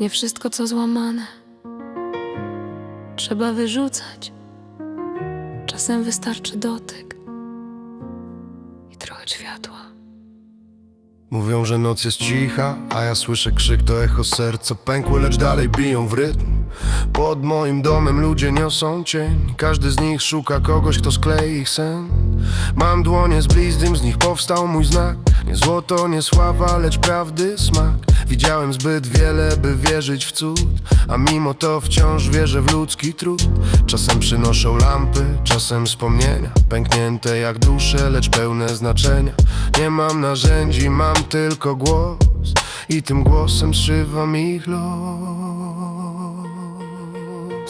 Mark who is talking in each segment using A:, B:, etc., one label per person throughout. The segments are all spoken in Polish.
A: Nie wszystko, co złamane, trzeba wyrzucać. Czasem wystarczy dotyk i trochę światła.
B: Mówią, że noc jest cicha, a ja słyszę krzyk to echo serca pękły, lecz dalej biją w rytm Pod moim domem ludzie niosą cień. Każdy z nich szuka kogoś, kto sklei ich sen. Mam dłonie z blizdym, z nich powstał mój znak. Nie złoto, nie sława, lecz prawdy smak. Widziałem zbyt wiele, by wierzyć w cud A mimo to wciąż wierzę w ludzki trud. Czasem przynoszą lampy, czasem wspomnienia Pęknięte jak dusze, lecz pełne znaczenia. Nie mam narzędzi, mam tylko głos I tym głosem zszywam ich los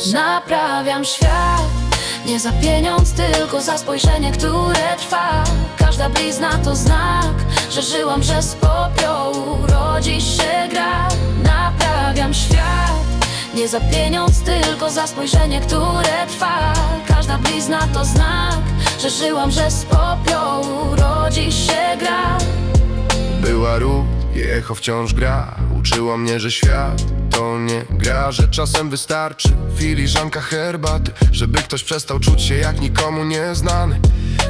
A: Naprawiam świat. Nie za pieniądz, tylko za spojrzenie, które trwa. Każda blizna to znak, że żyłam, że z popiołu rodzi się gra. Naprawiam świat. Nie za pieniądz, tylko za spojrzenie, które trwa. Każda blizna to znak, że żyłam, że z popiołu rodzi się gra.
B: Była ród echo wciąż gra. Uczyło mnie, że świat to nie gra Że czasem wystarczy filiżanka herbaty Żeby ktoś przestał czuć się jak nikomu nieznany.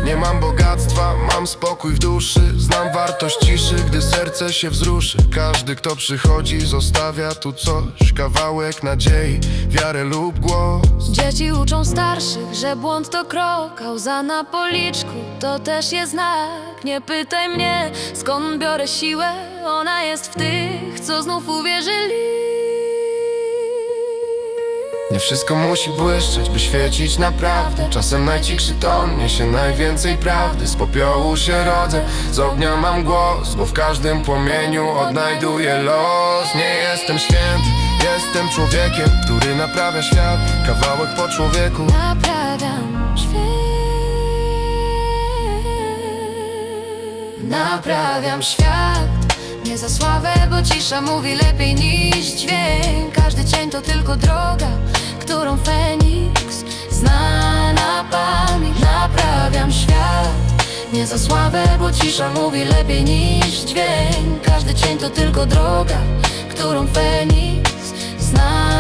B: Nie mam bogactwa, mam spokój w duszy. Znam wartość ciszy, gdy serce się wzruszy. Każdy kto przychodzi zostawia tu coś Kawałek nadziei, wiarę lub głos.
A: Dzieci uczą starszych, że błąd to krok, a łza na policzku to też jest znak. Nie pytaj mnie, skąd biorę siłę, ona jest w tych, co znów uwierzyli.
B: Nie wszystko musi błyszczeć, by świecić naprawdę Czasem najcichszy ton niesie najwięcej prawdy Z popiołu się rodzę, z ognia mam głos Bo w każdym płomieniu odnajduję los Nie jestem święty, jestem człowiekiem Który naprawia świat, kawałek po człowieku
A: Naprawiam świat. Naprawiam świat. Nie za sławę, bo cisza mówi lepiej niż dźwięk. Każdy cień to tylko droga, którą Feniks zna na pamięć. Naprawiam świat. Nie za sławę, bo cisza mówi lepiej niż dźwięk. Każdy cień to tylko droga, którą Feniks zna